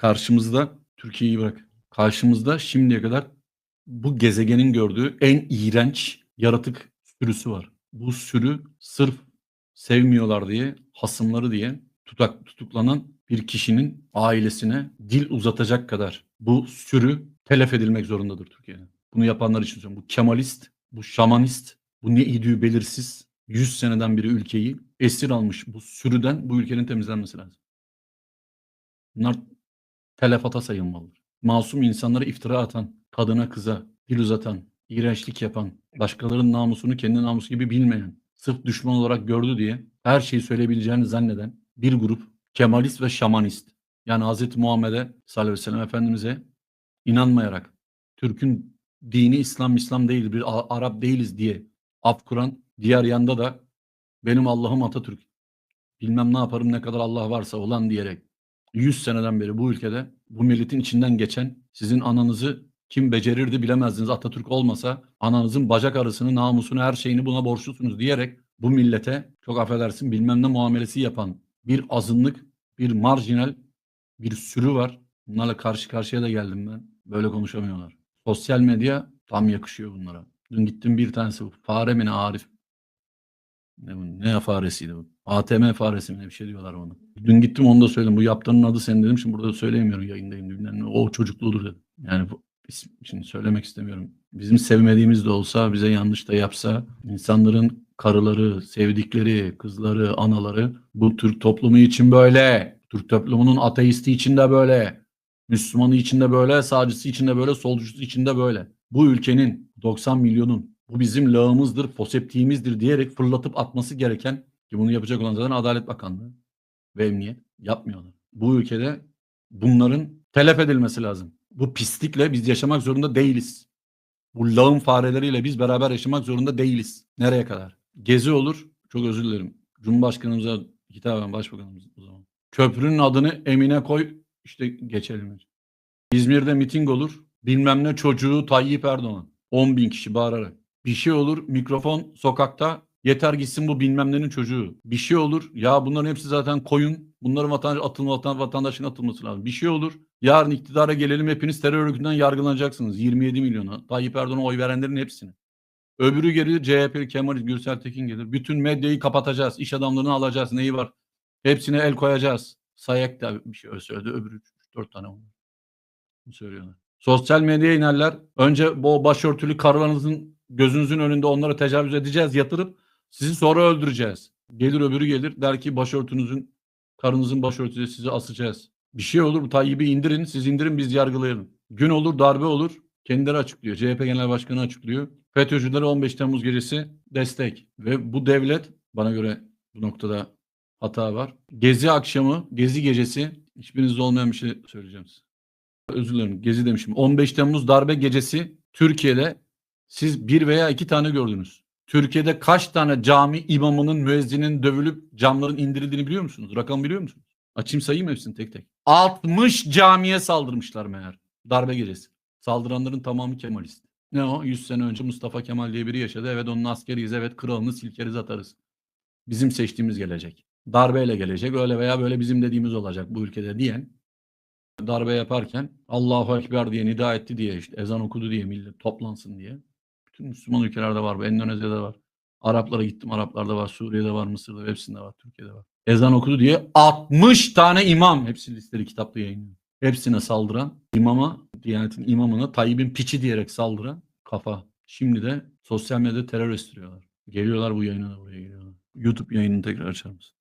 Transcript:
Karşımızda Türkiye'yi bırak. Karşımızda şimdiye kadar bu gezegenin gördüğü en iğrenç yaratık sürüsü var. Bu sürü sırf sevmiyorlar diye, hasımları diye tutak, tutuklanan bir kişinin ailesine dil uzatacak kadar bu sürü telef edilmek zorundadır Türkiye'de. Bunu yapanlar için söylüyorum. Bu Kemalist, bu şamanist, bu ne idüğü belirsiz 100 seneden beri ülkeyi esir almış bu sürüden bu ülkenin temizlenmesi lazım. Bunlar telefata sayılmalıdır. Masum insanlara iftira atan, kadına kıza dil uzatan, iğrençlik yapan, başkalarının namusunu kendi namusu gibi bilmeyen, sırf düşman olarak gördü diye her şeyi söyleyebileceğini zanneden bir grup Kemalist ve şamanist. Yani Hz. Muhammed'e sallallahu aleyhi ve sellem Efendimiz'e inanmayarak Türk'ün dini İslam İslam değil bir Arap değiliz diye af kuran diğer yanda da benim Allah'ım Atatürk bilmem ne yaparım ne kadar Allah varsa olan diyerek 100 seneden beri bu ülkede bu milletin içinden geçen sizin ananızı kim becerirdi bilemezdiniz Atatürk olmasa ananızın bacak arasını namusunu her şeyini buna borçlusunuz diyerek bu millete çok affedersin bilmem ne muamelesi yapan bir azınlık bir marjinal bir sürü var. Bunlarla karşı karşıya da geldim ben. Böyle konuşamıyorlar. Sosyal medya tam yakışıyor bunlara. Dün gittim bir tanesi. Fare mi ne Arif? Ne, ne faresiydi bu? ATM faresi mi ne bir şey diyorlar ona. Dün gittim onu da söyledim. Bu yaptığının adı senin dedim. Şimdi burada söyleyemiyorum yayındayım. Bilmem. O çocukluğudur dedim. Yani bu şimdi söylemek istemiyorum. Bizim sevmediğimiz de olsa, bize yanlış da yapsa, insanların karıları, sevdikleri, kızları, anaları bu Türk toplumu için böyle. Türk toplumunun ateisti için de böyle. Müslümanı için de böyle, sağcısı için de böyle, solcusu için de böyle. Bu ülkenin 90 milyonun bu bizim lağımızdır, foseptiğimizdir diyerek fırlatıp atması gereken ki bunu yapacak olan zaten Adalet Bakanlığı ve Emniyet yapmıyorlar. Bu ülkede bunların telef edilmesi lazım. Bu pislikle biz yaşamak zorunda değiliz. Bu lağım fareleriyle biz beraber yaşamak zorunda değiliz. Nereye kadar? Gezi olur. Çok özür dilerim. Cumhurbaşkanımıza hitaben başbakanımız o zaman. Köprünün adını Emine koy işte geçelim. İzmir'de miting olur. Bilmem ne çocuğu Tayyip Erdoğan. 10 bin kişi bağırarak. Bir şey olur mikrofon sokakta yeter gitsin bu bilmem nenin çocuğu. Bir şey olur ya bunların hepsi zaten koyun. Bunların vatandaş atılma vatan, vatandaşın atılması lazım. Bir şey olur. Yarın iktidara gelelim hepiniz terör örgütünden yargılanacaksınız. 27 milyona. Tayyip Erdoğan'a oy verenlerin hepsini. Öbürü gelir CHP, Kemal Gürsel Tekin gelir. Bütün medyayı kapatacağız. iş adamlarını alacağız. Neyi var? Hepsine el koyacağız. Sayak da bir şey söyledi. Öbürü 4 tane. Bunu söylüyorlar. Sosyal medyaya inerler. Önce bu başörtülü karılarınızın gözünüzün önünde onlara tecavüz edeceğiz, yatırıp sizi sonra öldüreceğiz. Gelir öbürü gelir der ki başörtünüzün karınızın başörtüsü sizi asacağız. Bir şey olur bu Tayyip'i indirin, siz indirin biz yargılayalım. Gün olur, darbe olur. Kendileri açıklıyor. CHP Genel Başkanı açıklıyor. FETÖ'cülere 15 Temmuz gecesi destek. Ve bu devlet bana göre bu noktada hata var. Gezi akşamı, gezi gecesi hiçbirinizde olmayan bir şey söyleyeceğim size. Özür dilerim gezi demişim. 15 Temmuz darbe gecesi Türkiye'de siz bir veya iki tane gördünüz. Türkiye'de kaç tane cami imamının, müezzinin dövülüp camların indirildiğini biliyor musunuz? Rakam biliyor musunuz? Açayım sayayım hepsini tek tek. 60 camiye saldırmışlar meğer. Darbe gecesi. Saldıranların tamamı Kemalist. Ne o? 100 sene önce Mustafa Kemal diye biri yaşadı. Evet onun askeriyiz. Evet kralını silkeriz atarız. Bizim seçtiğimiz gelecek. Darbeyle gelecek. Öyle veya böyle bizim dediğimiz olacak bu ülkede diyen darbe yaparken Allahu Ekber diye nida etti diye işte ezan okudu diye millet toplansın diye. Bütün Müslüman ülkelerde var bu. Endonezya'da var. Araplara gittim. Araplarda var. Suriye'de var. Mısır'da hepsinde var. Türkiye'de var. Ezan okudu diye 60 tane imam hepsi listeli kitapta yayınlıyor. Hepsine saldıran imama, Diyanet'in imamına Tayyip'in piçi diyerek saldıran kafa. Şimdi de sosyal medyada terör estiriyorlar. Geliyorlar bu yayına da buraya geliyorlar. YouTube yayınını tekrar açar mısın?